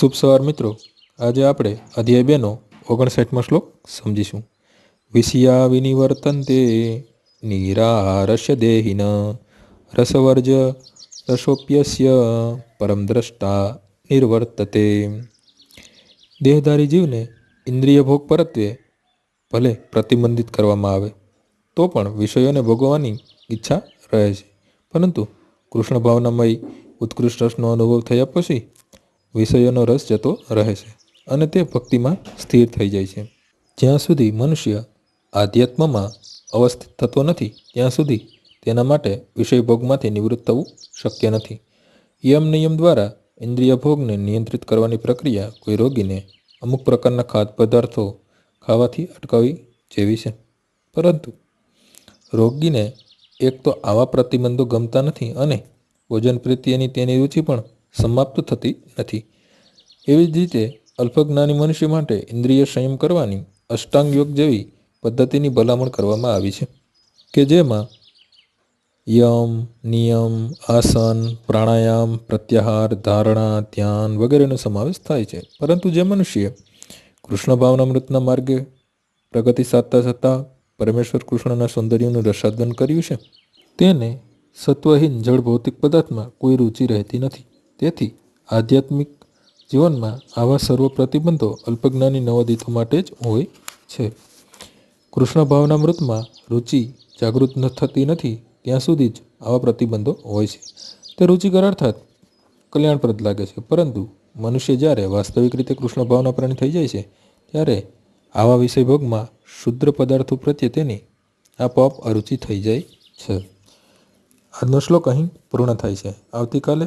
શુભ સવાર મિત્રો. આજે આપણે અધ્યાય બેનો ઓગણસાઠમો શ્લોક સમજીશું. વિષયા વિનિવર્તન્તે નિરારસ્ય દેહિન રસવર્જ રસોપ્યસ્ય પરમ દ્રષ્ટા નિર્વર્તતે. દેહધારી જીવને ઇન્દ્રિય ભોગ પરત્વે ભલે પ્રતિબંધિત કરવામાં આવે, તો પણ વિષયોને ભોગવવાની ઈચ્છા રહે છે. પરંતુ કૃષ્ણ ભાવનામય ઉત્કૃષ્ટ રસનો અનુભવ થયા પછી વિષયોનો રસ જતો રહે છે અને તે ભક્તિમાં સ્થિર થઈ જાય છે. જ્યાં સુધી મનુષ્ય આધ્યાત્મમાં અવસ્થિત થતો નથી, ત્યાં સુધી તેના માટે વિષયભોગમાંથી નિવૃત્ત થવું શક્ય નથી. યમ નિયમ દ્વારા ઇન્દ્રિય ભોગને નિયંત્રિત કરવાની પ્રક્રિયા કોઈ રોગીને અમુક પ્રકારના ખાદ્ય પદાર્થો ખાવાથી અટકાવી જેવી છે. પરંતુ રોગીને એક તો આવા પ્રતિબંધો ગમતા નથી અને ભોજન પ્રત્યેની તેની રુચિ પણ સમાપ્ત થતી નથી. એવી જ રીતે અલ્પજ્ઞાની મનુષ્ય માટે ઇન્દ્રિય સંયમ કરવાની અષ્ટાંગ યોગ જેવી પદ્ધતિની ભલામણ કરવામાં આવી છે કે જેમાં યમ, નિયમ, આસન, પ્રાણાયામ, પ્રત્યાહાર, ધારણા, ધ્યાન વગેરેનો સમાવેશ થાય છે. પરંતુ જે મનુષ્ય કૃષ્ણ ભાવનામૃતના માર્ગે પ્રગતિ સાધતા છતાં પરમેશ્વર કૃષ્ણના સૌંદર્યનું રસાદન કર્યું છે, તેને સત્વહીન જળ ભૌતિક પદાર્થમાં કોઈ રુચિ રહેતી નથી. તેથી આધ્યાત્મિક જીવનમાં આવા સર્વ પ્રતિબંધો અલ્પજ્ઞાની નવોદિતો માટે જ હોય છે. કૃષ્ણ ભાવનામૃતમાં રુચિ જાગૃત ન થતી નથી, ત્યાં સુધી જ આવા પ્રતિબંધો હોય છે. તે રુચિકર અર્થાત કલ્યાણપ્રદ લાગે છે. પરંતુ મનુષ્ય જ્યારે વાસ્તવિક રીતે કૃષ્ણ ભાવના પ્રાણી થઈ જાય છે, ત્યારે આવા વિષયભોગમાં શુદ્ર પદાર્થો પ્રત્યે તેની આપોઆપ અરુચિ થઈ જાય છે. આજનો શ્લોક અહીં પૂર્ણ થાય છે. આવતીકાલે